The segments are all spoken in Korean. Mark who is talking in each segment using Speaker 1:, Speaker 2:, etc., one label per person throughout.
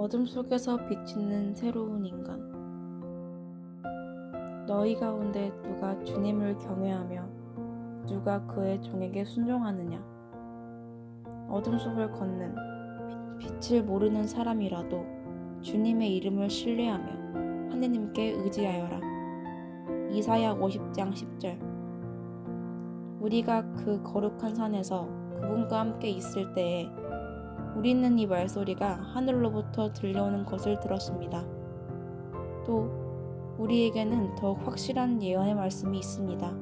Speaker 1: 어둠 속에서 비치는 새로운 인간. 너희 가운데 누가 주님을 경외하며 누가 그의 종에게 순종하느냐? 어둠 속을 걷는 빛을 모르는 사람이라도 주님의 이름을 신뢰하며 하느님께 의지하여라. 이사야 50장 10절. 우리가 그 거룩한 산에서 그분과 함께 있을 때에 우리는 이 말소리가 하늘로부터 들려오는 것을 들었습니다. 또 우리에게는 더욱 확실한 예언의 말씀이 있습니다.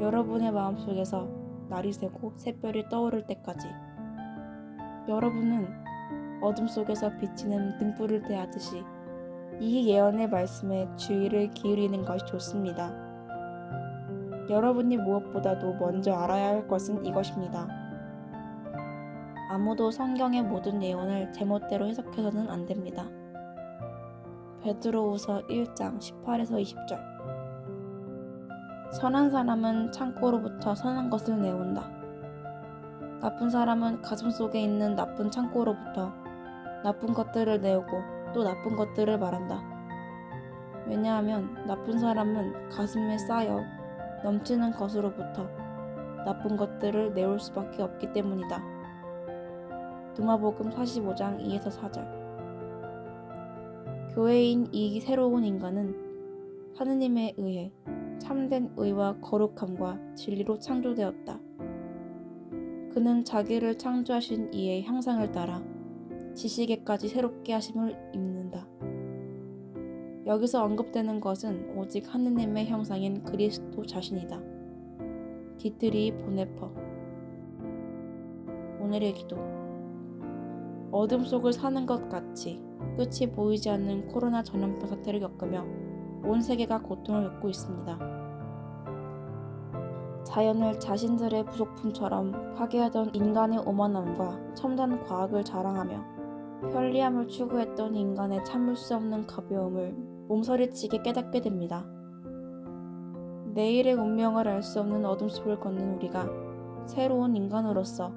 Speaker 1: 여러분의 마음속에서 날이 새고 새별이 떠오를 때까지 여러분은 어둠 속에서 비치는 등불을 대하듯이 이 예언의 말씀에 주의를 기울이는 것이 좋습니다. 여러분이 무엇보다도 먼저 알아야 할 것은 이것입니다. 아무도 성경의 모든 예언을 제멋대로 해석해서는 안 됩니다. 베드로후서 1장 18에서 20절 선한 사람은 창고로부터 선한 것을 내온다. 나쁜 사람은 가슴 속에 있는 나쁜 창고로부터 나쁜 것들을 내오고 또 나쁜 것들을 말한다. 왜냐하면 나쁜 사람은 가슴에 쌓여 넘치는 것으로부터 나쁜 것들을 내올 수밖에 없기 때문이다. 누마복음 45장 2에서 4절 교회인 이 새로운 인간은 하느님에 의해 참된 의와 거룩함과 진리로 창조되었다. 그는 자기를 창조하신 이의 형상을 따라 지식에까지 새롭게 하심을 입는다. 여기서 언급되는 것은 오직 하느님의 형상인 그리스도 자신이다. 디트리 보네퍼 오늘의 기도 어둠 속을 사는 것 같이 끝이 보이지 않는 코로나 전염병 사태를 겪으며 온 세계가 고통을 겪고 있습니다. 자연을 자신들의 부속품처럼 파괴하던 인간의 오만함과 첨단 과학을 자랑하며 편리함을 추구했던 인간의 참을 수 없는 가벼움을 몸서리치게 깨닫게 됩니다. 내일의 운명을 알 수 없는 어둠 속을 걷는 우리가 새로운 인간으로서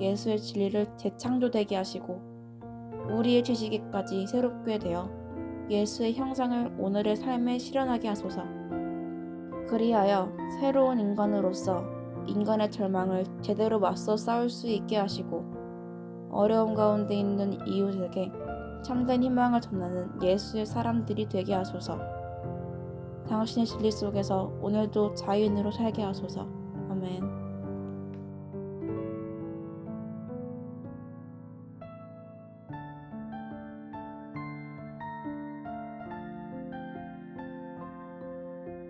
Speaker 1: 예수의 진리를 재창조되게 하시고 우리의 지식에까지 새롭게 되어 예수의 형상을 오늘의 삶에 실현하게 하소서. 그리하여 새로운 인간으로서 인간의 절망을 제대로 맞서 싸울 수 있게 하시고 어려움 가운데 있는 이웃에게 참된 희망을 전하는 예수의 사람들이 되게 하소서. 당신의 진리 속에서 오늘도 자유인으로 살게 하소서.